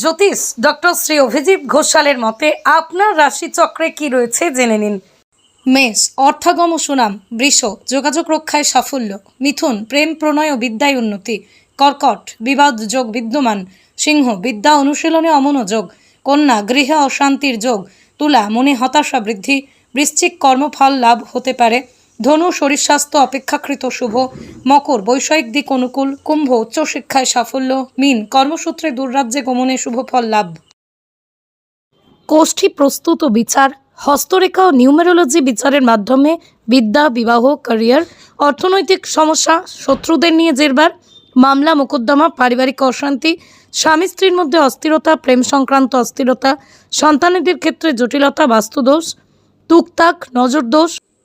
জ্যোতিষ doctor Shri Abhijit ঘোষালের মতে আপনার রাশিচক্রে কি রয়েছে জেনে নিন। মেষ, অর্থাগম সুনাম, বৃষ, যোগাযোগ রক্ষায় সাফল্য, মিথুন, প্রেম, প্রণয় ও বিদ্যায় উন্নতি, কর্কট, বিবাদ যোগ বিদ্যমান, সিংহ, বিদ্যা অনুশীলনে অমনোযোগ কন্যা, গৃহে অশান্তির যোগ, তুলা, মনে হতাশা বৃদ্ধি, বৃশ্চিক কর্মফল লাভ হতে পারে। ধনু, শরীর স্বাস্থ্য অপেক্ষাকৃত শুভ। মকর, বৈষয়িক দিক অনুকূল। কুম্ভ উচ্চশিক্ষায় সাফল্য। মিন, কর্মসূত্রে দূররাজ্যে গমনে শুভ ফল লাভ। কোষ্ঠী প্রস্তুত ও বিচার। হস্তরেখা ও নিউমেরোলজি বিচারের মাধ্যমে বিদ্যা, বিবাহ, ক্যারিয়ার, অর্থনৈতিক সমস্যা, শত্রুদের নিয়ে জেরবার, মামলা, মোকদ্দমা, পারিবারিক অশান্তি, স্বামী স্ত্রীর মধ্যে অস্থিরতা, প্রেম সংক্রান্ত অস্থিরতা, সন্তানেদের ক্ষেত্রে জটিলতা, বাস্তুদোষ, তুকতাক, নজরদোষ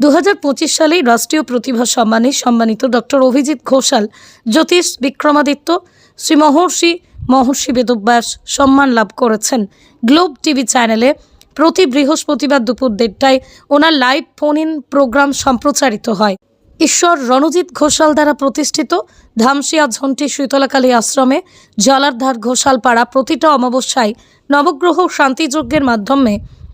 দুহাজার পঁচিশ সালেই রাষ্ট্রীয় প্রতিভা সম্মানে সম্মানিত ডক্টর অভিজিৎ ঘোষাল, জ্যোতিষ বিক্রমাদিত্য, শ্রী মহর্ষি মহর্ষি বেদব্যাস সম্মান লাভ করেছেন। গ্লোব টিভি চ্যানেলে প্রতি বৃহস্পতিবার দুপুর দেড়টায় ওনার লাইভ ফোন ইন প্রোগ্রাম সম্প্রচারিত হয়। ঈশ্বর রণজিৎ ঘোষাল দ্বারা প্রতিষ্ঠিত ধামসিয়া ঝন্টি শীতলাকালী আশ্রমে জলারধার ঘোষাল পাড়া প্রতিটা অমাবস্যায় নবগ্রহ শান্তিযজ্ঞের মাধ্যমে